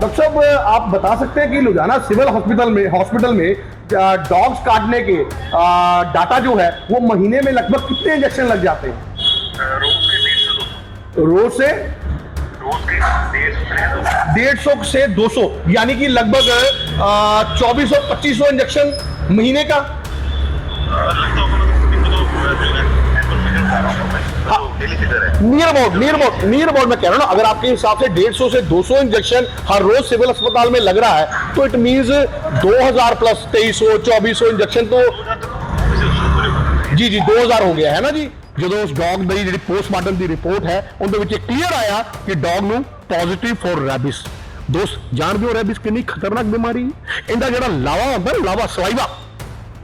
Doctor साहब आप बता सकते हैं कि लुधियाना सिविल हॉस्पिटल में हॉस्पिटल में डॉग्स काटने के आ, डाटा जो है वो महीने में लगभग कितने इंजेक्शन लग जाते हैं? रोज सौ डेढ़ सौ से दो सौ। यानी कि लगभग चौबीस सौ पच्चीस सौ इंजेक्शन महीने का? Near about near about near about मैं कह रहा हूँ अगर आपके हिसाब से 150 से 200 इंजेक्शन हर रोज सिविल अस्पताल में लग रहा है, तो इट मीन्स 2000 प्लस 2300 2400 इंजेक्शन तो ਜੀ ਜੀ 2000 ਹੋ ਗਿਆ ਹੈ ਨਾ ਜੀ ਜਦੋਂ ਉਸ ਡੌਗ ਦੀ ਜਿਹੜੀ ਪੋਸਟਮਾਰਟਮ ਦੀ ਰਿਪੋਰਟ ਹੈ, ਉਹਦੇ ਵਿੱਚ ਕਲੀਅਰ ਆਇਆ ਕਿ ਡੌਗ ਨੂੰ ਪੋਜ਼ਿਟਿਵ ਫॉर ਰੈਬਿਸ ਦੋਸਤ, ਜਾਣਦੇ ਹੋ ਰੈਬਿਸ ਕਿੰਨੀ ਖਤਰਨਾਕ ਬਿਮਾਰੀ? ਹੈ ਇਹਦਾ ਜਿਹੜਾ ਲਾਵਾ ਹੁੰਦਾ, ਲਾਵਾ ਸਲਾਈਵਾ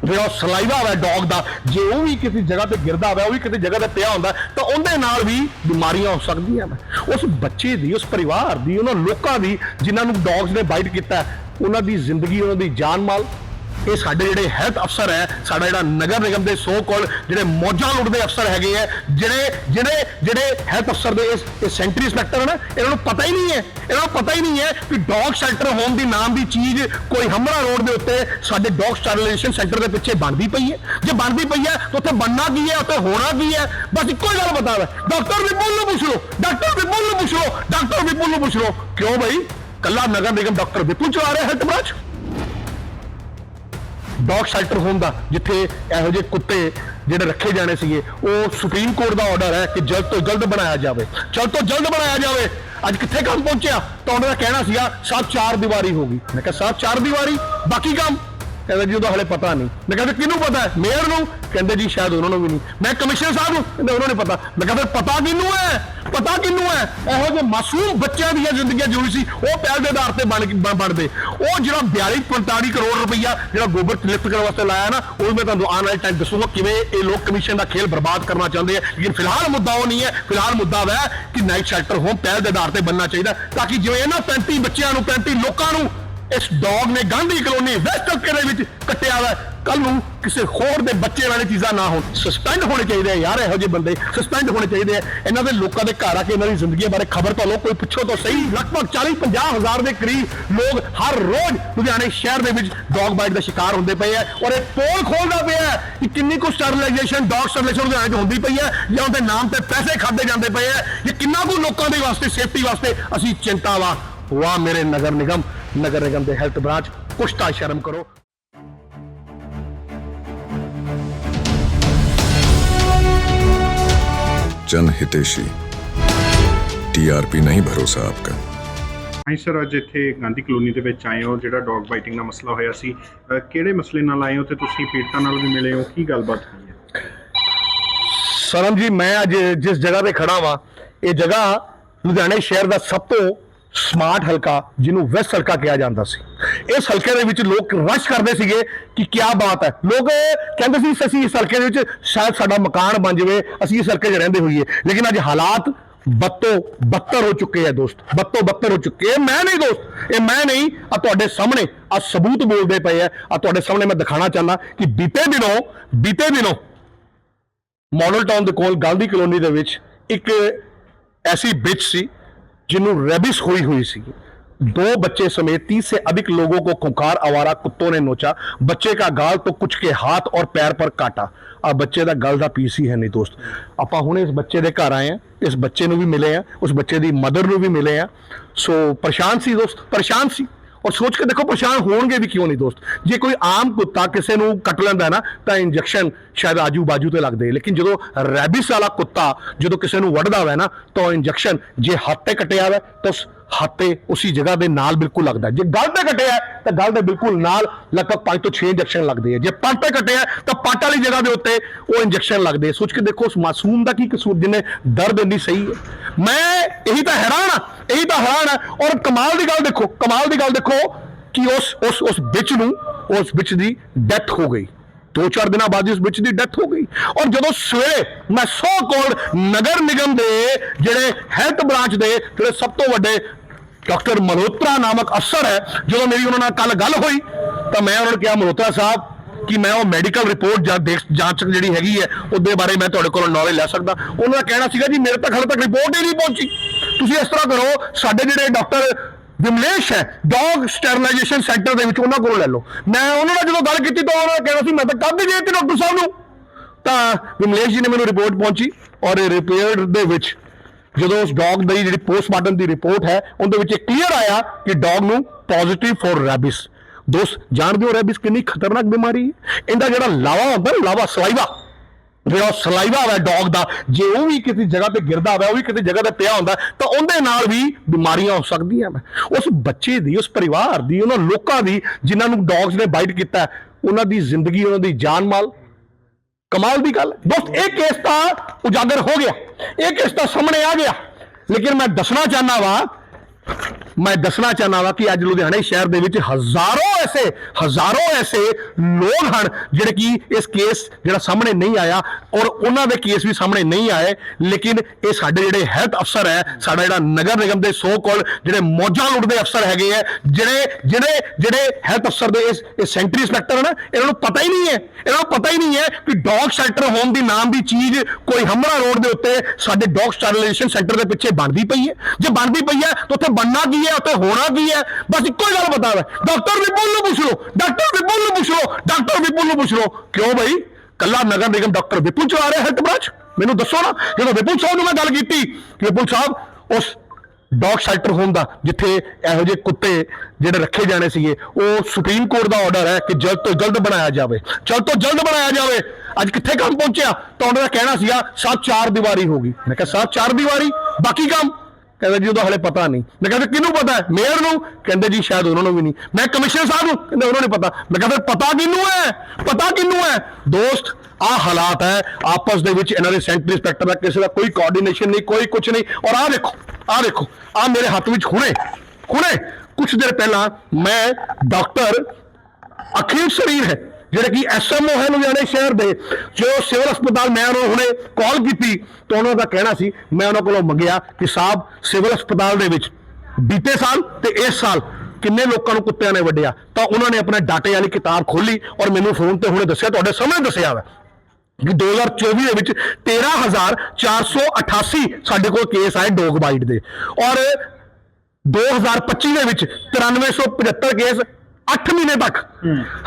ਜਿਹੜਾ ਸਲਾਈਵਾ ਹੈ ਡੌਗ ਦਾ, ਜੇ ਉਹ ਵੀ ਕਿਸੇ ਜਗ੍ਹਾ ਤੇ ਗਿਰਦਾ ਹੋਵੇ, ਉਹ ਵੀ ਕਿਸੇ ਜਗ੍ਹਾ ਤੇ ਪਿਆ ਹੁੰਦਾ, ਤਾਂ ਉਹਦੇ ਨਾਲ ਵੀ ਬਿਮਾਰੀਆਂ ਹੋ ਸਕਦੀਆਂ ਨੇ। ਉਸ ਬੱਚੇ ਦੀ, ਉਸ ਪਰਿਵਾਰ ਦੀ, ਉਹਨਾਂ ਲੋਕਾਂ ਦੀ ਜਿਨ੍ਹਾਂ ਨੂੰ ਡੌਗਸ ਨੇ ਬਾਈਟ ਕੀਤਾ, ਉਹਨਾਂ ਦੀ ਜ਼ਿੰਦਗੀ, ਉਹਨਾਂ ਦੀ ਜਾਨ ਮਾਲ ਇਹ ਸਾਡੇ ਜਿਹੜੇ ਹੈਲਥ ਅਫਸਰ ਹੈ, ਸਾਡਾ ਜਿਹੜਾ ਨਗਰ ਨਿਗਮ ਦੇ ਸੋ ਕੋਲ ਜਿਹੜੇ ਮੌਜਾਂ ਲੁੱਟਦੇ ਅਫਸਰ ਹੈਗੇ ਆ ਜਿਹੜੇ ਜਿਹੜੇ ਜਿਹੜੇ ਹੈਲਥ ਅਫਸਰ ਦੇ ਇਸ ਇਹ ਸੈਂਟਰੀ ਇੰਸਪੈਕਟਰ ਹਨ ਇਹਨਾਂ ਨੂੰ ਪਤਾ ਹੀ ਨਹੀਂ ਹੈ। ਇਹਨਾਂ ਨੂੰ ਪਤਾ ਹੀ ਨਹੀਂ ਹੈ ਕਿ ਡੌਗ ਸ਼ੈਲਟਰ ਹੋਮ ਦੀ ਨਾਮ ਦੀ ਚੀਜ਼ ਕੋਈ ਹਮਰਾ ਰੋਡ ਦੇ ਉੱਤੇ ਸਾਡੇ ਡੌਗ ਸਟਰਲਾਈਜੇਸ਼ਨ ਸੈਂਟਰ ਦੇ ਪਿੱਛੇ ਬਣਦੀ ਪਈ ਹੈ। ਜੇ ਬਣਦੀ ਪਈ ਹੈ, ਤਾਂ ਉੱਥੇ ਬਣਨਾ ਕੀ ਹੈ, ਉੱਥੇ ਹੋਣਾ ਕੀ ਹੈ? ਬਸ ਇੱਕੋ ਹੀ ਗੱਲ ਬਤਾ ਹੈ ਡਾਕਟਰ ਵਿਪੁਲ ਨੂੰ ਪੁੱਛ ਲਓ, ਡਾਕਟਰ ਵਿਪੁਲ ਨੂੰ ਪੁੱਛ ਲਓ, ਡਾਕਟਰ ਵਿਪੁਲ ਨੂੰ ਪੁੱਛ ਲਓ, ਕਿਉਂ ਭਾਈ ਕੱਲਾ ਨਗਰ ਨਿਗਮ ਡਾਕਟਰ ਵਿਪੁਲ ਚਲਾ ਰਿਹਾ ਹੈਲਥ ਬ੍ਰਾਂਚ ਡੌਗ ਸ਼ੈਲਟਰ ਹੋਣ ਦਾ, ਜਿੱਥੇ ਇਹੋ ਜਿਹੇ ਕੁੱਤੇ ਜਿਹੜੇ ਰੱਖੇ ਜਾਣੇ ਸੀਗੇ, ਉਹ ਸੁਪਰੀਮ ਕੋਰਟ ਦਾ ਆਰਡਰ ਹੈ ਕਿ ਜਲਦ ਤੋਂ ਜਲਦ ਬਣਾਇਆ ਜਾਵੇ। ਜਲਦ ਤੋਂ ਜਲਦ ਬਣਾਇਆ ਜਾਵੇ। ਅੱਜ ਕਿੱਥੇ ਕੰਮ ਪਹੁੰਚਿਆ? ਤਾਂ ਉਹਨਾਂ ਦਾ ਕਹਿਣਾ ਸੀਗਾ ਸਾਹਿਬ ਚਾਰ ਦੀਵਾਰੀ ਹੋ ਗਈ। ਮੈਂ ਕਿਹਾ ਸਾਹਿਬ ਚਾਰ ਦੀਵਾਰੀ? ਬਾਕੀ ਕੰਮ? ਕਹਿੰਦੇ ਜੀ ਉਹਦਾ ਹਲੇ ਪਤਾ ਨਹੀਂ। ਮੈਂ ਕਹਿੰਦਾ ਕਿਹਨੂੰ ਪਤਾ? ਹੈ ਮੇਅਰ ਨੂੰ? ਕਹਿੰਦੇ ਜੀ ਸ਼ਾਇਦ ਉਹਨਾਂ ਨੂੰ ਵੀ ਨਹੀਂ। ਮੈਂ ਕਮਿਸ਼ਨਰ ਸਾਹਿਬ ਨੂੰ? ਕਹਿੰਦੇ ਉਹਨਾਂ ਨੂੰ ਪਤਾ। ਮੈਂ ਕਹਿੰਦਾ ਪਤਾ ਕਿਹਨੂੰ ਹੈ? ਪਤਾ ਕਿਹਨੂੰ ਹੈ? ਇਹੋ ਜਿਹੇ ਮਾਸੂਮ ਬੱਚਿਆਂ ਦੀਆਂ ਜ਼ਿੰਦਗੀਆਂ ਜੁੜੀ ਸੀ, ਉਹ ਪਹਿਲ ਦੇ ਆਧਾਰ ਤੇ ਬਣ ਬਣਦੇ। ਉਹ ਜਿਹੜਾ 42 45 ਕਰੋੜ ਰੁਪਈਆ ਜਿਹੜਾ ਗੋਬਰ ਕਲਿਫਟ ਕਰਨ ਵਾਸਤੇ ਲਾਇਆ ਨਾ, ਉਹ ਮੈਂ ਤੁਹਾਨੂੰ ਆਉਣ ਵਾਲੇ ਟਾਈਮ ਦੱਸੂਗਾ ਕਿਵੇਂ ਇਹ ਲੋਕ ਕਮਿਸ਼ਨ ਦਾ ਖੇਲ ਬਰਬਾਦ ਕਰਨਾ ਚਾਹੁੰਦੇ ਆ। ਲੇਕਿਨ ਫਿਲਹਾਲ ਮੁੱਦਾ ਉਹ ਨਹੀਂ ਹੈ। ਫਿਲਹਾਲ ਮੁੱਦਾ ਵੈ ਕਿ ਨਾਈਟ ਸ਼ੈਲਟਰ ਹੋਮ ਪਹਿਲ ਦੇ ਆਧਾਰ ਤੇ ਬਣਨਾ ਚਾਹੀਦਾ ਤਾਂ ਕਿ ਜਿਵੇਂ ਇਹਨਾਂ 35 ਬੱਚਿਆਂ ਨੂੰ 35 ਲੋਕਾਂ ਨੂੰ ਇਸ ਡੌਗ ਨੇ ਗਾਂਧੀ ਕਲੋਨੀ ਵੈਸਟ ਹਲਕੇ ਦੇ ਵਿੱਚ ਕੱਟਿਆ ਵਾ ਕੱਲ ਨੂੰ ਕਿਸੇ ਹੋਰ ਦੇ ਬੱਚੇ ਵਾਲੀ ਚੀਜ਼ਾਂ ਨਾ ਹੋਣ। ਸਸਪੈਂਡ ਹੋਣੇ ਚਾਹੀਦੇ ਆ ਯਾਰ, ਇਹੋ ਜਿਹੇ ਬੰਦੇ ਸਸਪੈਂਡ ਹੋਣੇ ਚਾਹੀਦੇ ਆ। ਇਹਨਾਂ ਦੇ ਲੋਕਾਂ ਦੇ ਘਰ ਆ ਕੇ ਇਹਨਾਂ ਦੀ ਜ਼ਿੰਦਗੀ ਬਾਰੇ ਖਬਰ ਤਾਂ ਲਓ, ਕੋਈ ਪੁੱਛੋ ਤਾਂ ਸਹੀ। ਲਗਭਗ 40 50 ਹਜ਼ਾਰ ਦੇ ਕਰੀਬ ਲੋਕ ਹਰ ਰੋਜ਼ ਲੁਧਿਆਣੇ ਸ਼ਹਿਰ ਦੇ ਵਿੱਚ ਡੌਗ ਬਾਈਟ ਦਾ ਸ਼ਿਕਾਰ ਹੁੰਦੇ ਪਏ ਆ। ਔਰ ਇਹ ਪੋਲ ਖੋਲਦਾ ਪਿਆ ਕਿ ਕਿੰਨੀ ਕੁ ਸਟਰਲਾਈਜੇਸ਼ਨ ਡੌਗ ਸਟਰਲਾਈਜੇਸ਼ਨ ਲੁਧਿਆਣੇ 'ਚ ਹੁੰਦੀ ਪਈ ਹੈ ਜਾਂ ਉਹਦੇ ਨਾਮ ਤੇ ਪੈਸੇ ਖਾਦੇ ਜਾਂਦੇ ਪਏ ਆ। ਇਹ ਕਿੰਨਾ ਕੁ ਲੋਕਾਂ ਦੇ ਵਾਸਤੇ ਸੇਫਟੀ ਵਾਸਤੇ ਅਸੀਂ ਚਿੰਤਾ ਵਾ। ਵਾਹ, ਮੇਰੇ ਨਗਰ ਨਿਗਮ ਨਗਰ ਨਿਗਮ ਦੇ ਹੈਲਥ ਬ੍ਰਾਂਚ ਕੁਛ ਤਾਂ ਸ਼ਰਮ ਕਰੋ जन हितेशी टीआरपी नहीं भरोसा आपका ਹਾਂਜੀ ਸਰ ਅੱਜ ਇੱਥੇ ਗਾਂਧੀ ਕਲੋਨੀ ਦੇ ਵਿੱਚ ਆਏ ਹੋ ਜਿਹੜਾ ਡੌਗ ਬਾਈਟਿੰਗ ਦਾ ਮਸਲਾ ਹੋਇਆ ਸੀ ਅਹ ਕਿਹੜੇ ਮਸਲੇ ਨਾਲ ਆਏ ਹੋ ਤੇ ਤੁਸੀਂ ਪੀੜਤਾਂ ਨਾਲ ਵੀ ਮਿਲੇ ਹੋ ਕੀ ਗੱਲਬਾਤ ਹੋਈ ਹੈ ਸਰਮ ਜੀ ਮੈਂ ਅੱਜ ਜਿਸ ਜਗ੍ਹਾ ਤੇ ਖੜਾ ਵਾਂ ਇਹ ਜਗ੍ਹਾ ਲੁਧਿਆਣੇ ਸ਼ਹਿਰ ਦਾ ਸਭ ਤੋਂ ਸਮਾਰਟ ਹਲਕਾ ਜਿਹਨੂੰ ਵੈਸਟ ਹਲਕਾ ਕਿਹਾ ਜਾਂਦਾ ਸੀ। ਇਸ ਹਲਕੇ ਦੇ ਵਿੱਚ ਲੋਕ ਰਸ਼ ਕਰਦੇ ਸੀਗੇ ਕਿ ਕੀ ਬਾਤ ਹੈ। ਲੋਕ ਕਹਿੰਦੇ ਸੀ, ਅਸੀਂ ਇਸ ਹਲਕੇ ਦੇ ਵਿੱਚ ਸ਼ਾਇਦ ਸਾਡਾ ਮਕਾਨ ਬਣ ਜਾਵੇ, ਅਸੀਂ ਇਸ ਹਲਕੇ 'ਚ ਰਹਿੰਦੇ ਹੋਈਏ। ਲੇਕਿਨ ਅੱਜ ਹਾਲਾਤ ਬੱਤੋ ਬੱਤਰ ਹੋ ਚੁੱਕੇ ਆ ਦੋਸਤ। ਬੱਤੋ ਬੱਤਰ ਹੋ ਚੁੱਕੇ ਆ। ਮੈਂ ਨਹੀਂ ਦੋਸਤ, ਇਹ ਮੈਂ ਨਹੀਂ ਆ ਤੁਹਾਡੇ ਸਾਹਮਣੇ ਆ ਸਬੂਤ ਬੋਲਦੇ ਪਏ ਆ। ਆ ਤੁਹਾਡੇ ਸਾਹਮਣੇ ਮੈਂ ਦਿਖਾਣਾ ਚਾਹੁੰਦਾ ਕਿ ਬੀਤੇ ਦਿਨੋਂ ਬੀਤੇ ਦਿਨੋਂ ਮਾਡਲ ਟਾਊਨ ਦੇ ਕੋਲ ਗਾਂਧੀ ਕਲੋਨੀ ਦੇ ਵਿੱਚ ਇੱਕ ਐਸੀ ਬਿਚ ਸੀ ਜਿਹਨੂੰ रेबिस हुई हुई सी दो बच्चे समेत तीस से अधिक लोगों को खुंखार आवारा कुत्तों ने नोचा बच्चे का गाल तो कुछ के हाथ और पैर पर काटा ਆ ਬੱਚੇ ਦਾ ਗਲ ਦਾ ਪੀਸ ਹੀ ਹੈ ਨਹੀਂ ਦੋਸਤ ਆਪਾਂ ਹੁਣੇ ਇਸ ਬੱਚੇ ਦੇ ਘਰ ਆਏ ਆ ਇਸ ਬੱਚੇ ਨੂੰ ਵੀ ਮਿਲੇ ਆ ਉਸ ਬੱਚੇ ਦੀ ਮਦਰ ਨੂੰ ਵੀ ਮਿਲੇ ਆ ਸੋ ਪਰੇਸ਼ਾਨ ਸੀ ਦੋਸਤ ਪਰੇਸ਼ਾਨ ਸੀ ਔਰ ਸੋਚ ਕੇ ਦੇਖੋ ਪਰੇਸ਼ਾਨ ਹੋਣਗੇ ਵੀ ਕਿਉਂ ਨਹੀਂ ਦੋਸਤ? ਜੇ ਕੋਈ ਆਮ ਕੁੱਤਾ ਕਿਸੇ ਨੂੰ ਕੱਟ ਲੈਂਦਾ ਨਾ, ਤਾਂ ਇੰਜੈਕਸ਼ਨ ਸ਼ਾਇਦ ਆਜੂ ਬਾਜੂ ਤੇ ਲੱਗਦੇ। ਲੇਕਿਨ ਜਦੋਂ ਰੈਬਿਸ ਵਾਲਾ ਕੁੱਤਾ ਜਦੋਂ ਕਿਸੇ ਨੂੰ ਵੱਢਦਾ ਹੋਵੇ ਨਾ, ਤਾਂ ਇੰਜੈਕਸ਼ਨ ਜੇ ਹੱਥ ਤੇ ਕੱਟਿਆ ਹੋਵੇ ਤਾਂ ਉਸ ਉਸੇ ਜਗ੍ਹਾ ਦੇ ਨਾਲ ਬਿਲਕੁਲ ਲੱਗਦਾ ਜੇ ਗਲ ਤੇ ਕੱਟਿਆ ਤਾਂ ਗਲ ਦੇ ਬਿਲਕੁਲ ਨਾਲ ਲਗਭਗ 5 ਤੋਂ 6 ਇੰਜੈਕਸ਼ਨ ਲੱਗਦੇ ਆ ਜੇ ਪੱਟ ਤੇ ਕੱਟਿਆ ਤਾਂ ਪੱਟ ਵਾਲੀ ਜਗ੍ਹਾ ਦੇ ਉੱਤੇ ਉਹ ਇੰਜੈਕਸ਼ਨ ਲੱਗਦੇ ਸੋਚ ਕੇ ਦੇਖੋ, ਉਸ ਮਾਸੂਮ ਦਾ ਕੀ ਕਸੂਰ, ਜਿਹਨੇ ਦਰਦ ਇੰਨੀ ਸਹੀ ਹੈ। ਮੈਂ ਇਹੀ ਤਾਂ ਹੈਰਾਨ ਆ ਇਹੀ ਤਾਂ ਹੈਰਾਨ ਆ ਔਰ ਕਮਾਲ ਦੀ ਗੱਲ ਦੇਖੋ, ਕਮਾਲ ਦੀ ਗੱਲ ਦੇਖੋ ਕਿ ਉਸ ਉਸ ਉਸ ਵਿੱਚ ਨੂੰ, ਉਸ ਵਿੱਚ ਦੀ ਡੈਥ ਹੋ ਗਈ। ਦੋ ਚਾਰ ਦਿਨਾਂ ਬਾਅਦ ਹੀ ਉਸ ਵਿੱਚ ਦੀ ਡੈਥ ਹੋ ਗਈ। ਔਰ ਜਦੋਂ ਸਵੇਰੇ ਮੈਂ ਸੋ ਕੋਲ ਨਗਰ ਨਿਗਮ ਦੇ ਜਿਹੜੇ ਹੈਲਥ ਬ੍ਰਾਂਚ ਦੇ ਜਿਹੜੇ ਸਭ ਤੋਂ ਵੱਡੇ ਡਾਕਟਰ ਮਲਹੋਤਰਾ ਨਾਮਕ ਅਫਸਰ ਹੈ, ਜਦੋਂ ਮੇਰੀ ਉਹਨਾਂ ਨਾਲ ਕੱਲ ਗੱਲ ਹੋਈ, ਤਾਂ ਮੈਂ ਉਹਨਾਂ ਨੂੰ ਕਿਹਾ, ਮਲਹੋਤਰਾ ਸਾਹਿਬ, ਕਿ ਮੈਂ ਉਹ ਮੈਡੀਕਲ ਰਿਪੋਰਟ ਜਾਂ ਦੇਖ, ਜਾਂਚ ਜਿਹੜੀ ਹੈਗੀ ਹੈ, ਉਹਦੇ ਬਾਰੇ ਮੈਂ ਤੁਹਾਡੇ ਕੋਲੋਂ ਨੌਲੇਜ ਲੈ ਸਕਦਾ। ਉਹਨਾਂ ਦਾ ਕਹਿਣਾ ਸੀਗਾ ਜੀ, ਮੇਰੇ ਤੱਕ ਹਾਲੇ ਤੱਕ ਰਿਪੋਰਟ ਹੀ ਨਹੀਂ ਪਹੁੰਚੀ। ਤੁਸੀਂ ਇਸ ਤਰ੍ਹਾਂ ਕਰੋ, ਸਾਡੇ ਜਿਹੜੇ ਡਾਕਟਰ ਵਿਮਲੇਸ਼ ਹੈ ਡੌਗ ਸਟਰਲਾਈਜੇਸ਼ਨ ਸੈਂਟਰ ਦੇ ਵਿੱਚ ਉਹਨਾਂ ਕੋਲੋਂ ਲੈ ਲਓ। ਮੈਂ ਉਹਨਾਂ ਨਾਲ ਜਦੋਂ ਗੱਲ ਕੀਤੀ, ਤਾਂ ਉਹਨਾਂ ਨੇ ਕਹਿਣਾ ਸੀ, ਮੈਂ ਤਾਂ ਕੱਢ ਹੀ ਦੇ ਡਾਕਟਰ ਸਾਹਿਬ ਨੂੰ। ਤਾਂ ਵਿਮਲੇਸ਼ ਜੀ ਨੇ ਮੈਨੂੰ ਰਿਪੋਰਟ ਪਹੁੰਚੀ, ਔਰ ਇਹ ਰਿਪੋਰਟ ਦੇ ਵਿੱਚ ਜਦੋਂ ਉਸ ਡੌਗ ਦੀ ਜਿਹੜੀ ਪੋਸਟਮਾਰਟਮ ਦੀ ਰਿਪੋਰਟ ਹੈ, ਉਹਦੇ ਵਿੱਚ ਕਲੀਅਰ ਆਇਆ ਕਿ ਡੌਗ ਨੂੰ ਪੋਜ਼ਿਟਿਵ ਫॉर ਰੈਬਿਸ ਦੋਸਤ, ਜਾਣਦੇ ਹੋ ਰੈਬਿਸ ਕਿੰਨੀ ਖਤਰਨਾਕ ਬਿਮਾਰੀ? ਹੈ ਇਹਦਾ ਜਿਹੜਾ ਲਾਵਾ ਹੁੰਦਾ ਨਾ, ਲਾਵਾ ਸਲਾਈਵਾ, ਜਿਹੜਾ ਸਲਾਈਵਾ ਹੈ ਡੌਗ ਦਾ, ਜੇ ਉਹ ਵੀ ਕਿਸੇ ਜਗ੍ਹਾ ਤੇ ਗਿਰਦਾ ਹੋਵੇ ਉਹ ਵੀ ਕਿਸੇ ਜਗ੍ਹਾ ਤੇ ਪਿਆ ਹੁੰਦਾ, ਤਾਂ ਉਹਦੇ ਨਾਲ ਵੀ ਬਿਮਾਰੀਆਂ ਹੋ ਸਕਦੀਆਂ ਨੇ ਉਸ ਬੱਚੇ ਦੀ, ਉਸ ਪਰਿਵਾਰ ਦੀ, ਉਹਨਾਂ ਲੋਕਾਂ ਦੀ ਜਿਨ੍ਹਾਂ ਨੂੰ ਡੌਗਸ ਨੇ ਬਾਈਟ ਕੀਤਾ, ਉਹਨਾਂ ਦੀ ਜ਼ਿੰਦਗੀ, ਉਹਨਾਂ ਦੀ ਜਾਨ ਮਾਲ ਕਮਾਲ ਦੀ ਗੱਲ ਦੋਸਤ ਇਹ ਕੇਸ ਤਾਂ ਉਜਾਗਰ ਹੋ ਗਿਆ। ਇਹ ਕੇਸ ਤਾਂ ਸਾਹਮਣੇ ਆ ਗਿਆ। ਲੇਕਿਨ ਮੈਂ ਦੱਸਣਾ ਚਾਹਨਾ ਵਾ ਮੈਂ ਦੱਸਣਾ ਚਾਹਨਾ ਵਾ ਕਿ ਅੱਜ ਲੁਧਿਆਣੇ ਸ਼ਹਿਰ ਦੇ ਵਿੱਚ ਹਜ਼ਾਰੋਂ ਐਸੇ ਹਜ਼ਾਰੋਂ ਐਸੇ ਲੋਕ ਹਨ ਜਿਹੜੇ ਕਿ ਇਸ ਕੇਸ ਜਿਹੜਾ ਸਾਹਮਣੇ ਨਹੀਂ ਆਇਆ ਔਰ ਉਹਨਾਂ ਦੇ ਕੇਸ ਵੀ ਸਾਹਮਣੇ ਨਹੀਂ ਆਏ। ਲੇਕਿਨ ਇਹ ਸਾਡੇ ਜਿਹੜੇ ਹੈਲਥ ਅਫਸਰ ਹੈ, ਸਾਡਾ ਜਿਹੜਾ ਨਗਰ ਨਿਗਮ ਦੇ ਸੋ ਕੋਲ ਜਿਹੜੇ ਮੌਜਾਂ ਲੁੱਟਦੇ ਅਫਸਰ ਹੈਗੇ ਆ, ਜਿਹੜੇ ਜਿਹੜੇ ਜਿਹੜੇ ਹੈਲਥ ਅਫਸਰ ਦੇ ਇਸ ਸੈਂਟਰੀ ਇੰਸਪੈਕਟਰ ਹਨ, ਇਹਨਾਂ ਨੂੰ ਪਤਾ ਹੀ ਨਹੀਂ ਹੈ। ਇਹਨਾਂ ਨੂੰ ਪਤਾ ਹੀ ਨਹੀਂ ਹੈ ਕਿ ਡੌਗ ਸ਼ੈਲਟਰ ਹੋਮ ਦੀ ਨਾਮ ਦੀ ਚੀਜ਼ ਕੋਈ ਹਮਰਾ ਰੋਡ ਦੇ ਉੱਤੇ ਸਾਡੇ ਡੌਗ ਸਟਰਲਾਈਜੇਸ਼ਨ ਸੈਂਟਰ ਦੇ ਪਿੱਛੇ ਬਣਦੀ ਪਈ ਹੈ। ਜੇ ਬਣਦੀ ਪਈ ਹੈ, ਤਾਂ ਉੱਥੇ ਬਣਨਾ ਕੀ ਹੈ, ਉੱਥੇ ਹੋਣਾ ਕੀ ਹੈ? ਬਸ ਇੱਕੋ ਹੀ ਗੱਲ ਬਤਾ ਡਾਕਟਰ ਵਿਪੁਲ ਨੂੰ ਪੁੱਛ ਲਓ, ਡਾਕਟਰ ਵਿਪੁਲ ਨੂੰ ਪੁੱਛ ਲਓ, ਡਾਕਟਰ ਵਿਪੁਲ ਨੂੰ ਪੁੱਛ ਲਓ। ਕਿਉਂ ਬਈ? ਕੱਲਾ ਨਗਰ ਨਿਗਮ ਡਾਕਟਰ ਵਿਪੁਲ ਚਲਾ ਰਿਹਾ ਹੈਲਥ ਬ੍ਰਾਂਚ ਮੈਨੂੰ ਦੱਸੋ ਨਾ, ਜਦੋਂ ਵਿਪੁਲ ਸਾਹਿਬ ਨੂੰ ਮੈਂ ਗੱਲ ਕੀਤੀ, ਕਿ ਵਿਪੁਲ ਸਾਹਿਬ ਉਸ ਡੌਗ ਸ਼ੈਲਟਰ ਹੋਮ ਦਾ, ਜਿੱਥੇ ਇਹੋ ਜਿਹੇ ਕੁੱਤੇ ਜਿਹੜੇ ਰੱਖੇ ਜਾਣੇ ਸੀਗੇ, ਉਹ ਸੁਪਰੀਮ ਕੋਰਟ ਦਾ ਆਰਡਰ ਹੈ ਕਿ ਜਲਦ ਤੋਂ ਜਲਦ ਬਣਾਇਆ ਜਾਵੇ। ਜਲਦ ਤੋਂ ਜਲਦ ਬਣਾਇਆ ਜਾਵੇ। ਅੱਜ ਕਿੱਥੇ ਕੰਮ ਪਹੁੰਚਿਆ? ਤਾਂ ਉਹਨਾਂ ਦਾ ਕਹਿਣਾ ਸੀਗਾ ਸਾਹਿਬ ਚਾਰ ਦੀਵਾਰੀ ਹੋ ਗਈ। ਮੈਂ ਕਿਹਾ ਸਾਹਿਬ ਚਾਰ ਦੀਵਾਰੀ? ਬਾਕੀ ਕੰਮ? ਕਹਿੰਦਾ ਜੀ ਉਹਦਾ ਹਲੇ ਪਤਾ ਨਹੀਂ। ਮੈਂ ਕਹਿੰਦਾ ਕਿਹਨੂੰ ਪਤਾ? ਹੈ ਮੇਅਰ ਨੂੰ? ਕਹਿੰਦੇ ਜੀ ਸ਼ਾਇਦ ਉਹਨਾਂ ਨੂੰ ਵੀ ਨਹੀਂ। ਮੈਂ ਕਮਿਸ਼ਨਰ ਸਾਹਿਬ ਨੂੰ? ਕਹਿੰਦੇ ਉਹਨਾਂ ਨੂੰ ਪਤਾ। ਮੈਂ ਕਹਿੰਦਾ ਫਿਰ ਪਤਾ ਕਿਹਨੂੰ ਹੈ? ਪਤਾ ਕਿਹਨੂੰ ਹੈ? ਦੋਸਤ ਆਹ ਹਾਲਾਤ ਹੈ। ਆਪਸ ਦੇ ਵਿੱਚ ਇਹਨਾਂ ਦੇ ਸੈਂਟਰ ਇੰਸਪੈਕਟਰ ਦਾ ਕਿਸੇ ਦਾ ਕੋਈ ਕੋਆਰਡੀਨੇਸ਼ਨ ਨਹੀਂ, ਕੋਈ ਕੁਝ ਨਹੀਂ। ਔਰ ਆਹ ਦੇਖੋ ਆਹ ਦੇਖੋ, ਆਹ ਮੇਰੇ ਹੱਥ ਵਿੱਚ ਹੁਣੇ ਹੁਣੇ। ਕੁਝ ਦਿਨ ਪਹਿਲਾਂ ਮੈਂ ਡਾਕਟਰ ਅਖਿਲ ਸਰੀਰ ਹੈ। ਜਿਹੜੇ ਕਿ ਐਸਐਮਓ ਹੈ ਲੁਧਿਆਣੇ ਸ਼ਹਿਰ ਦੇ, ਜੋ ਸਿਵਲ ਹਸਪਤਾਲ ਮੈਂ ਉਹਨਾਂ ਹੁਣੇ ਕਾਲ ਕੀਤੀ ਤਾਂ ਉਹਨਾਂ ਦਾ ਕਹਿਣਾ ਸੀ, ਮੈਂ ਉਹਨਾਂ ਕੋਲੋਂ ਮੰਗਿਆ ਕਿ ਸਾਹਿਬ ਸਿਵਲ ਹਸਪਤਾਲ ਦੇ ਵਿੱਚ ਬੀਤੇ ਸਾਲ ਤੇ ਇਸ ਸਾਲ ਕਿੰਨੇ ਲੋਕਾਂ ਨੂੰ ਕੁੱਤਿਆਂ ਨੇ ਵੱਢਿਆ? ਤਾਂ ਉਹਨਾਂ ਨੇ ਆਪਣੇ ਡਾਟੇ ਵਾਲੀ ਕਿਤਾਬ ਖੋਲੀ ਔਰ ਮੈਨੂੰ ਫੋਨ ਤੇ ਹੁਣੇ ਦੱਸਿਆ, ਤੁਹਾਡੇ ਸਾਹਮਣੇ ਦੱਸਿਆ ਵਾ ਕਿ 2024 ਦੇ ਵਿੱਚ 13488 ਸਾਡੇ ਕੋਲ ਕੇਸ ਆਏ ਡੋਗ ਬਾਈਟ ਦੇ ਔਰ 2025 ਦੇ ਵਿੱਚ 9375 ਕੇਸ 8 ਮਹੀਨੇ ਤੱਕ।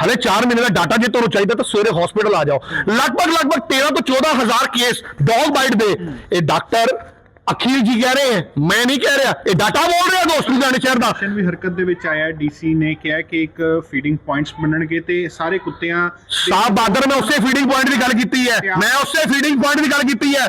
ਹਲੇ 4 ਮਹੀਨੇ ਦਾ ਡਾਟਾ ਜੇ ਤੁਹਾਨੂੰ ਚਾਹੀਦਾ ਤਾਂ ਸਵੇਰੇ ਹਸਪੀਟਲ ਆ ਜਾਓ। ਲਗਭਗ ਲਗਭਗ 13 ਤੋਂ 14000 ਕੇਸ ਡੌਗ ਬਾਈਟ ਦੇ। ਇਹ ਡਾਕਟਰ ਅਖਿਲ ਜੀ ਕਹਿ ਰਹੇ ਹੈ ਮੈਂ ਨਹੀਂ ਕਹਿ ਰਿਹਾ ਇਹ ਡਾਟਾ ਬੋਲ ਰਿਹਾ ਦੋਸਤ ਲੁਧਿਆਣੇ ਸ਼ਹਿਰ ਦਾ। ਐਕਸ਼ਨ ਵੀ ਹਰਕਤ ਦੇ ਵਿੱਚ ਆਇਆ ਡੀਸੀ ਨੇ ਕਿਹਾ ਕਿ ਇੱਕ ਫੀਡਿੰਗ ਪੁਆਇੰਟਸ ਬਣਨਗੇ ਤੇ ਸਾਰੇ ਕੁੱਤਿਆਂ ਸਾਹ ਬਾਦਰ ਮੈਂ ਉਸੇ ਫੀਡਿੰਗ ਪੁਆਇੰਟ ਦੀ ਗੱਲ ਕੀਤੀ ਹੈ। ਮੈਂ ਉਸੇ ਫੀਡਿੰਗ ਪੁਆਇੰਟ ਦੀ ਗੱਲ ਕੀਤੀ ਹੈ।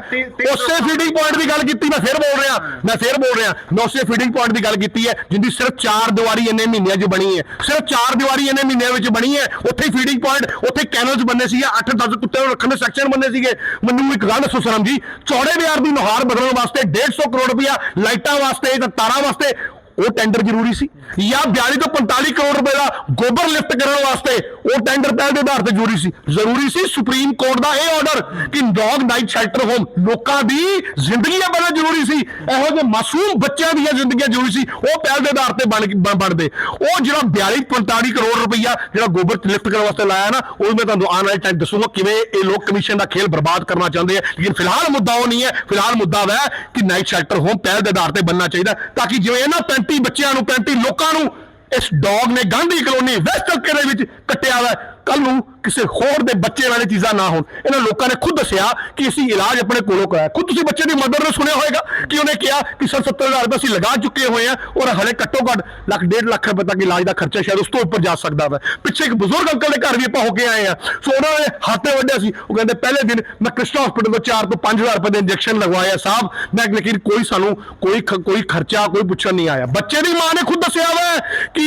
ਉਸੇ ਫੀਡਿੰਗ ਪੁਆਇੰਟ ਦੀ ਗੱਲ ਕੀਤੀ ਮੈਂ ਫਿਰ ਬੋਲ ਰਿਹਾ। ਮੈਂ ਫਿਰ ਬੋਲ ਰਿਹਾ ਮੈਂ ਉਸੇ ਫੀਡਿੰਗ ਪੁਆਇੰਟ ਦੀ ਗੱਲ ਕੀਤੀ ਹੈ ਜਿੰਦੀ ਸਿਰਫ 4 ਦੀਵਾਰੀ ਇੰਨੇ ਮਹੀਨਿਆਂ 'ਚ ਬਣੀ ਹੈ। ਸਿਰਫ 4 ਦੀਵਾਰੀ ਇੰਨੇ ਮਹੀਨਿਆਂ ਵਿੱਚ ਬਣੀ ਹੈ। ਉੱਥੇ ਫੀਡਿੰਗ ਪੁਆਇੰਟ ਉੱਥੇ ਕੈਨਲਸ ਬੰਨੇ ਸੀਗੇ 8-10 ਕੁੱਤਿਆਂ ਨੂੰ ਰੱਖਣ ਦੇ ਸੈਕਸ਼ਨ ਬੰਨੇ ਸੀਗੇ। ਮੈਨੂੰ ਇੱਕ ਗੱਲ ਦੱਸੋ ਸਰਮ ਜੀ ਚੌੜੇ ਬਾਜ਼ਾਰ ਦੀ ਨੁਹਾਰ ਬਦਲਣ ਵਾਸਤੇ 150 ਕਰੋੜ ਰੁਪਇਆ ਲਾਈਟਾਂ ਵਾਸਤੇ ਜਾਂ ਤਾਰਾਂ ਵਾਸਤੇ ਉਹ ਟੈਂਡਰ ਜ਼ਰੂਰੀ ਸੀ ਜਾਂ 42 ਤੋਂ 45 ਕਰੋੜ ਰੁਪਏ ਦਾ ਗੋਬਰ ਲਿਫਟ ਕਰਨ ਵਾਸਤੇ ਉਹ ਟੈਂਡਰ ਪਹਿਲ ਦੇ ਆਧਾਰ ਤੇ ਜ਼ਰੂਰੀ ਸੀ। ਜ਼ਰੂਰੀ ਸੀ ਸੁਪਰੀਮ ਕੋਰਟ ਦਾ ਇਹ ਆਰਡਰ ਕਿ ਡੌਗ ਨਾਈਟ ਸ਼ੈਲਟਰ ਹੋਮ ਲੋਕਾਂ ਦੀ ਜ਼ਿੰਦਗੀਆਂ ਬੜਾ ਜ਼ਰੂਰੀ ਸੀ। ਇਹੋ ਜਿਹੇ ਮਾਸੂਮ ਬੱਚਿਆਂ ਦੀਆਂ ਜ਼ਿੰਦਗੀਆਂ ਜ਼ਰੂਰੀ ਸੀ। ਉਹ ਪਹਿਲ ਦੇ ਆਧਾਰ ਤੇ ਬਣ ਬਣਦੇ। ਉਹ ਜਿਹੜਾ 42 45 ਕਰੋੜ ਰੁਪਈਆ ਜਿਹੜਾ ਗੋਬਰ ਲਿਫਟ ਕਰਨ ਵਾਸਤੇ ਲਾਇਆ ਨਾ, ਉਹ ਮੈਂ ਤੁਹਾਨੂੰ ਆਉਣ ਵਾਲੇ ਟਾਈਮ ਦੱਸੂਗਾ ਕਿਵੇਂ ਇਹ ਲੋਕ ਕਮਿਸ਼ਨ ਦਾ ਖੇਲ ਬਰਬਾਦ ਕਰਨਾ ਚਾਹੁੰਦੇ ਆ। ਲੇਕਿਨ ਫਿਲਹਾਲ ਮੁੱਦਾ ਉਹ ਨਹੀਂ ਹੈ। ਫਿਲਹਾਲ ਮੁੱਦਾ ਵੈ ਕਿ ਨਾਈਟ ਸ਼ੈਲਟਰ ਹੋਮ ਪਹਿਲ ਦੇ ਆਧਾਰ ਤੇ ਬਣਨਾ ਚਾਹੀਦਾ ਤਾਂ ਕਿ ਜਿਵੇਂ ਇਹਨਾਂ 35 ਬੱਚਿਆਂ ਨੂੰ 35 ਲੋਕਾਂ ਨੂੰ ਇਸ ਡੌਗ ਨੇ ਗਾਂਧੀ ਕਲੋਨੀ ਵੈਸਟ ਹਲਕੇ ਦੇ ਵਿੱਚ ਕੱਟਿਆ ਵਾ ਕੱਲ ਨੂੰ ਕਿਸੇ ਹੋਰ ਦੇ ਬੱਚੇ ਵਾਲੇ ਚੀਜ਼ਾਂ ਨਾ ਹੋਣ। ਇਹਨਾਂ ਲੋਕਾਂ ਨੇ ਖੁਦ ਦੱਸਿਆ ਕਿ ਅਸੀਂ ਇਲਾਜ ਆਪਣੇ ਕੋਲੋਂ ਕਰਾਇਆ। ਖੁਦ ਤੁਸੀਂ ਬੱਚੇ ਦੀ ਮਦਰ ਨੇ ਸੁਣਿਆ ਹੋਵੇਗਾ ਕਿ ਉਹਨੇ ਕਿਹਾ ਕਿ ਸਰ 70000 ਰੁਪਏ ਅਸੀਂ ਲਗਾ ਚੁੱਕੇ ਹੋਏ ਆ ਔਰ ਹਲੇ ਘੱਟੋ ਘੱਟ ਲੱਖ, ਡੇਢ ਲੱਖ ਰੁਪਏ ਤੱਕ ਇਲਾਜ ਦਾ ਖਰਚਾ ਸ਼ਾਇਦ ਉਸ ਤੋਂ ਉੱਪਰ ਜਾ ਸਕਦਾ ਵਾ। ਪਿੱਛੇ ਇੱਕ ਬਜ਼ੁਰਗ ਅੰਕਲ ਦੇ ਘਰ ਵੀ ਆਪਾਂ ਹੋ ਕੇ ਆਏ ਆ ਸੋ ਉਹਨਾਂ ਨੇ ਹੱਥੇ ਵੱਢਿਆ ਸੀ। ਉਹ ਕਹਿੰਦੇ, ਪਹਿਲੇ ਦਿਨ ਮੈਂ ਕ੍ਰਿਸ਼ਨਾ ਹਸਪੀਟਲ ਤੋਂ 4 ਤੋਂ 5000 ਰੁਪਏ ਦੇ ਇੰਜੈਕਸ਼ਨ ਲਗਵਾਇਆ ਸਾਹਿਬ। ਮੈਂ ਲੇਕਿਨ ਕੋਈ ਸਾਨੂੰ ਕੋਈ ਕੋਈ ਖਰਚਾ, ਕੋਈ ਪੁੱਛਣ ਨਹੀਂ ਆਇਆ। ਬੱਚੇ ਦੀ ਮਾਂ ਨੇ ਖੁਦ ਦੱਸਿਆ ਵਾ ਕਿ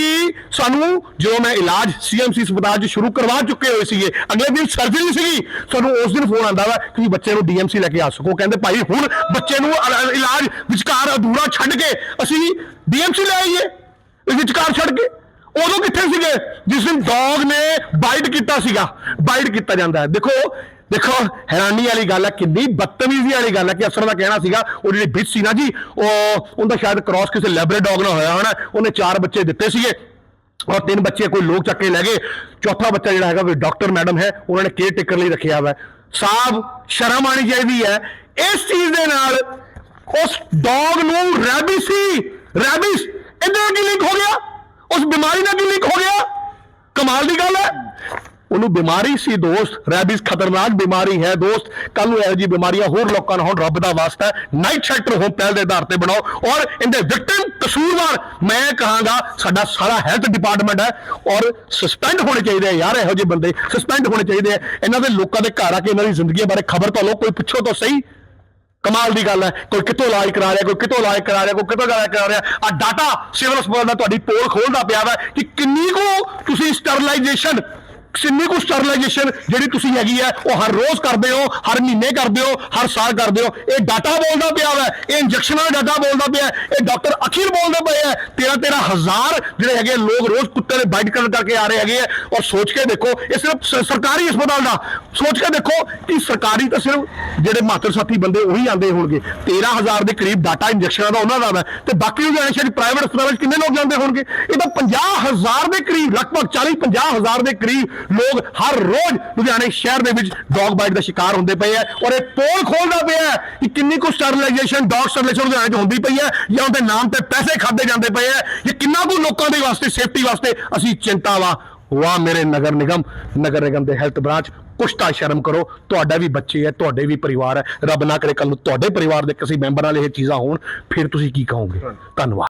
ਸਾਨੂੰ ਜਦੋਂ ਮੈਂ ਇਲਾਜ ਸੀਐਮਸੀ ਹਸਪਤਾਲ 'ਚ ਸ਼ੁਰੂ ਕਰ ਕਰਵਾ ਚੁੱਕੇ ਹੋਏ ਸੀਗੇ। ਅਗਲੇ ਦਿਨ ਸਰਜਰੀ ਸੀਗੀ। ਸਾਨੂੰ ਉਸ ਦਿਨ ਫੋਨ ਆਂਦਾ ਵਾ ਕਿ ਬੱਚੇ ਨੂੰ ਡੀਐਮਸੀ ਲੈ ਕੇ ਆ ਸਕੋ। ਕਹਿੰਦੇ ਭਾਈ ਹੁਣ ਬੱਚੇ ਨੂੰ ਇਲਾ- ਇਲਾਜ ਵਿਚਕਾਰ ਅਧੂਰਾ ਛੱਡ ਕੇ ਅਸੀਂ ਡੀਐਮਸੀ ਲੈ ਆਈਏ। ਇਹ ਵਿਚਕਾਰ ਛੱਡ ਕੇ। ਉਦੋਂ ਕਿੱਥੇ ਸੀਗੇ? ਜਿਸ ਦਿਨ ਡੌਗ ਨੇ ਬਾਈਟ ਕੀਤਾ ਸੀਗਾ। ਬਾਈਟ ਕੀਤਾ ਜਾਂਦਾ ਹੈ। ਦੇਖੋ ਦੇਖੋ, ਹੈਰਾਨੀ ਵਾਲੀ ਗੱਲ ਹੈ, ਕਿੰਨੀ ਬਦਤਮੀਜ਼ੀ ਵਾਲੀ ਗੱਲ ਹੈ ਕਿ ਅਫਸਰ ਦਾ ਕਹਿਣਾ ਸੀਗਾ, ਉਹ ਜਿਹੜੀ ਬਿੱਚ ਸੀ ਨਾ ਜੀ, ਉਹ, ਉਹਦਾ ਸ਼ਾਇਦ ਕ੍ਰਾਸ ਕਿਸੇ ਲੈਬਰੇ ਡੌਗ ਨਾਲ ਹੋਇਆ ਹੋਣਾ, ਉਹਨੇ ਚਾਰ ਬੱਚੇ ਦਿੱਤੇ ਸੀਗੇ। ਔਰ ਤਿੰਨ ਬੱਚੇ ਕੋਈ ਲੋਕ ਚੱਕ ਕੇ ਲੈ ਗਏ। ਚੌਥਾ ਬੱਚਾ ਜਿਹੜਾ ਹੈਗਾ ਉਹ ਡਾਕਟਰ ਮੈਡਮ ਹੈ, ਉਹਨਾਂ ਨੇ ਕੇਅਰ ਟੇਕਰ ਲਈ ਰੱਖਿਆ ਹੋਇਆ। ਹੈ ਸ਼ਰਮ ਆਣੀ ਚਾਹੀਦੀ ਹੈ। ਇਸ ਚੀਜ਼ ਦੇ ਨਾਲ ਉਸ ਡੌਗ ਨੂੰ ਰੈਬਿਸ ਸੀ। ਰੈਬਿਸ ਇਹਦੇ ਨਾਲ ਕੀ ਲਿੰਕ ਹੋ ਗਿਆ? ਉਸ ਬਿਮਾਰੀ ਨਾਲ ਕੀ ਲਿੰਕ ਹੋ ਗਿਆ? ਕਮਾਲ ਦੀ ਗੱਲ ਹੈ। ਉਹਨੂੰ ਬਿਮਾਰੀ ਸੀ ਦੋਸਤ। ਰੈਬੀਜ਼ ਖਤਰਨਾਕ ਬਿਮਾਰੀ ਹੈ ਦੋਸਤ। ਕੱਲ ਨੂੰ ਇਹੋ ਜਿਹੀ ਬਿਮਾਰੀਆਂ ਹੋਰ ਲੋਕਾਂ ਨੂੰ ਹੋਣ, ਰੱਬ ਦਾ ਵਾਸਤਾ ਨਾਈਟ ਸ਼ੈਲਟਰ ਹੋਮ ਪਹਿਲ ਦੇ ਆਧਾਰ ਤੇ ਬਣਾਓ। ਔਰ ਇਹਦੇ ਵਿਕਟਿਮ ਕਸੂਰਵਾਰ, ਮੈਂ ਕਹਾਂਗਾ, ਸਾਡਾ ਸਾਰਾ ਹੈਲਥ ਡਿਪਾਰਟਮੈਂਟ ਹੈ। ਔਰ ਸਸਪੈਂਡ ਹੋਣੇ ਚਾਹੀਦੇ ਆ ਯਾਰ, ਇਹੋ ਜਿਹੇ ਬੰਦੇ। ਸਸਪੈਂਡ ਹੋਣੇ ਚਾਹੀਦੇ ਆ। ਇਹਨਾਂ ਦੇ ਲੋਕਾਂ ਦੇ ਘਰ ਆ ਕੇ ਇਹਨਾਂ ਦੀ ਜ਼ਿੰਦਗੀ ਬਾਰੇ ਖਬਰ ਤਾਂ ਲਓ, ਕੋਈ ਪੁੱਛੋ ਤਾਂ ਸਹੀ। ਕਮਾਲ ਦੀ ਗੱਲ ਹੈ। ਕੋਈ ਕਿੱਥੋਂ ਇਲਾਜ ਕਰਾ ਰਿਹਾ, ਕੋਈ ਕਿੱਥੋਂ ਇਲਾਜ ਕਰਾ ਰਿਹਾ, ਕੋਈ ਕਿੱਥੋਂ ਇਲਾਜ ਕਰਾ ਰਿਹਾ। ਆ ਡਾਟਾ ਸਿਵਲ ਹਸਪਤਾਲ ਦਾ ਤੁਹਾਡੀ ਪੋਲ ਖੋਲਦਾ ਪਿਆ ਵਾ ਕਿ ਕਿੰਨੀ ਕੁ ਤੁਸੀਂ ਸਟਰਲਾਈਜੇਸ਼ਨ ਕਿੰਨੀ ਕੁ ਸਟਰਲਾਈਜੇਸ਼ਨ ਜਿਹੜੀ ਤੁਸੀਂ ਹੈਗੀ ਹੈ ਉਹ ਹਰ ਰੋਜ਼ ਕਰਦੇ ਹੋ, ਹਰ ਮਹੀਨੇ ਕਰਦੇ ਹੋ, ਹਰ ਸਾਲ ਕਰਦੇ ਹੋ। ਇਹ ਡਾਟਾ ਬੋਲਦਾ ਪਿਆ ਵਾ, ਇਹ ਇੰਜੈਕਸ਼ਨਾਂ ਦਾ ਡਾਟਾ ਬੋਲਦਾ ਪਿਆ, ਇਹ ਡਾਕਟਰ ਅਖੀਰ ਬੋਲਦੇ ਪਏ ਹੈ 13 13 ਹਜ਼ਾਰ ਜਿਹੜੇ ਹੈਗੇ ਲੋਕ ਰੋਜ਼ ਕੁੱਤੇ ਦੇ ਬਾਈਟ ਕਰਨ ਕਰਕੇ ਆ ਰਹੇ ਹੈਗੇ ਆ, ਔਰ ਸੋਚ ਕੇ ਦੇਖੋ, ਇਹ ਸਿਰਫ ਸਰਕਾਰੀ ਹਸਪਤਾਲ ਦਾ। ਸੋਚ ਕੇ ਦੇਖੋ ਕਿ ਸਰਕਾਰੀ ਤਾਂ ਸਿਰਫ ਜਿਹੜੇ ਮਾਤਰ ਸਾਥੀ ਬੰਦੇ ਉਹੀ ਆਉਂਦੇ ਹੋਣਗੇ। 13000 ਦੇ ਕਰੀਬ ਡਾਟਾ ਇੰਜੈਕਸ਼ਨਾਂ ਦਾ ਉਹਨਾਂ ਦਾ ਵਾ, ਤੇ ਬਾਕੀ ਲੁਧਿਆਣੇ ਸ਼ਹਿਰ ਪ੍ਰਾਈਵੇਟ ਹਸਪਤਾਲਾਂ ਵਿੱਚ ਕਿੰਨੇ ਲੋਕ ਜਾਂਦੇ ਹੋਣਗੇ? ਇਹ ਤਾਂ 50000 ਦੇ ਕਰੀਬ, ਲਗਭਗ 40 50000 ਦੇ ਕਰੀਬ ਲੋਕ ਹਰ ਰੋਜ਼ ਲੁਧਿਆਣੇ ਸ਼ਹਿਰ ਦੇ ਵਿੱਚ ਡੌਗ ਬਾਈਟ ਦਾ ਸ਼ਿਕਾਰ ਹੁੰਦੇ ਪਏ ਆ ਔਰ ਇਹ ਪੋਲ ਖੋਲਦਾ ਪਿਆ ਕਿ ਕਿੰਨੀ ਕੁ ਸਟਰਲਾਈਜੇਸ਼ਨ ਡੌਗ ਸਟਰਲਾਈਜੇਸ਼ਨ ਲੁਧਿਆਣੇ 'ਚ ਹੁੰਦੀ ਪਈ ਹੈ ਜਾਂ ਉਹਦੇ ਨਾਮ ਤੇ ਪੈਸੇ ਖਾਦੇ ਜਾਂਦੇ ਪਏ ਆ ਇਹ ਕਿੰਨਾ ਕੁ ਲੋਕਾਂ ਦੇ ਵਾਸਤੇ ਸੇਫਟੀ ਵਾਸਤੇ ਅਸੀਂ ਚਿੰਤਾ ਵਾ। ਵਾਹ ਮੇਰੇ ਨਗਰ ਨਿਗਮ ਨਗਰ ਨਿਗਮ ਦੇ ਹੈਲਥ ਬ੍ਰਾਂਚ ਕੁਛ ਤਾਂ ਸ਼ਰਮ ਕਰੋ ਤੁਹਾਡਾ ਵੀ ਬੱਚੇ ਹੈ ਤੁਹਾਡੇ ਵੀ ਪਰਿਵਾਰ ਹੈ। ਰੱਬ ਨਾ ਕਰੇ ਕੱਲ ਨੂੰ ਤੁਹਾਡੇ ਪਰਿਵਾਰ ਦੇ ਕਿਸੇ ਮੈਂਬਰ ਨਾਲ ਇਹ ਚੀਜ਼ਾਂ ਹੋਣ ਫਿਰ ਤੁਸੀਂ ਕੀ ਕਹੋਗੇ? ਧੰਨਵਾਦ।